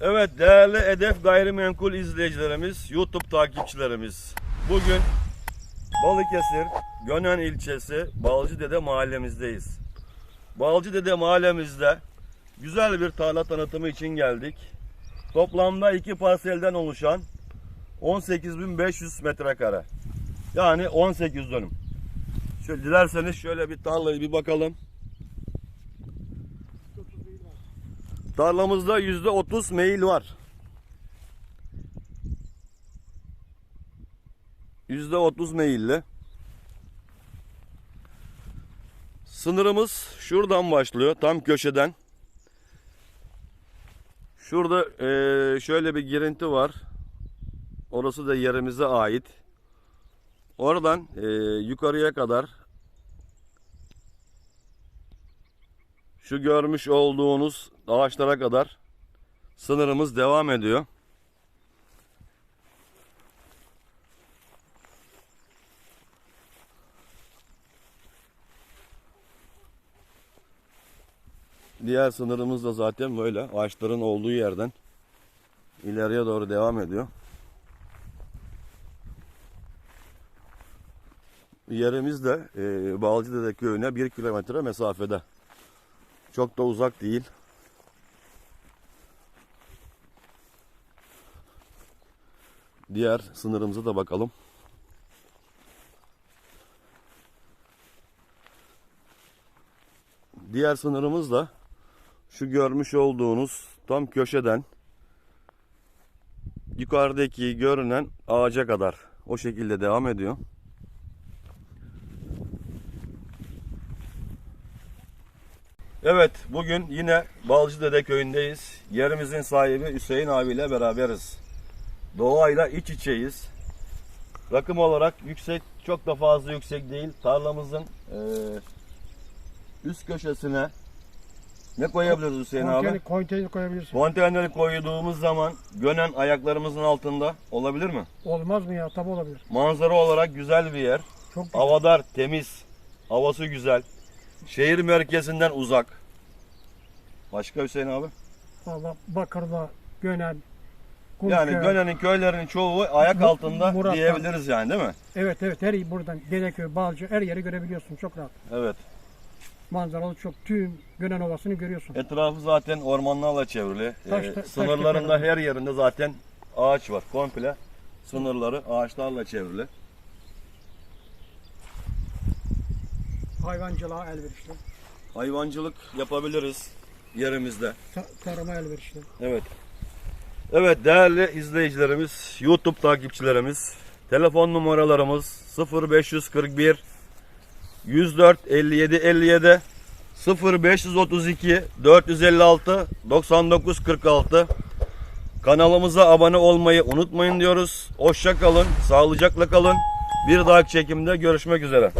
Hedef Gayrimenkul izleyicilerimiz, YouTube takipçilerimiz. Bugün Balıkesir, Gönen ilçesi Balcıdede mahallemizdeyiz. Balcıdede mahallemizde güzel bir tarla tanıtımı için geldik. Toplamda iki parselden oluşan 18.500 metrekare. Yani 18 dönüm. Şöyle dilerseniz şöyle bir tarlayı bir bakalım. Tarlamızda %30 meyil var. %30 meyilli. Sınırımız şuradan başlıyor. Tam köşeden. Şurada eee, şöyle bir girinti var. Orası da yerimize ait. Oradan eee, yukarıya kadar şu görmüş olduğunuz ağaçlara kadar sınırımız devam ediyor. Diğer sınırımız da zaten böyle ağaçların olduğu yerden ileriye doğru devam ediyor. Yerimiz de e, Balcıdede köyüne bir kilometre mesafede. Çok da uzak değil. Diğer sınırımıza da bakalım. Diğer sınırımız da şu görmüş olduğunuz tam köşeden yukarıdaki görünen ağaca kadar o şekilde devam ediyor. Evet, bugün yine Balcıdede köyündeyiz. Yerimizin sahibi Hüseyin abiyle beraberiz. Doğayla iç içeyiz. Rakım olarak yüksek, çok da fazla yüksek değil. Tarlamızın eee, üst köşesine ne koyabiliriz Hüseyin abi? Konteyner, konteyner koyabilirsin. Konteyneri koyduğumuz zaman gönen ayaklarımızın altında olabilir mi? Olmaz mı ya? Tabi olabilir. Manzara olarak güzel bir yer. Çok güzel. Havadar, temiz. Havası güzel. Şehir merkezinden uzak. Başka Hüseyin abi? Valla Bakır'da, Gönen, Yani Kumköy. Gönen'in köylerinin çoğu ayak Bu- altında Murat'tan. diyebiliriz yani değil mi? Evet evet her buradan Dedeköy, Balcı her yeri görebiliyorsun çok rahat. Evet. Manzaralı çok tüm Gönen Ovası'nı görüyorsun. Etrafı zaten ormanlarla çevrili. Taş- Ee, taş sınırlarında tepeler. her yerinde zaten ağaç var. Komple sınırları ağaçlarla çevrili. Hayvancılığa elverişli. Hayvancılık yapabiliriz yerimizde. Ta- tarıma elverişli. Evet. Evet değerli izleyicilerimiz, YouTube takipçilerimiz, telefon numaralarımız 0541 104 57 57 0532 456 99 46 Kanalımıza abone olmayı unutmayın diyoruz. Hoşça kalın, sağlıcakla kalın. Bir dahaki çekimde görüşmek üzere.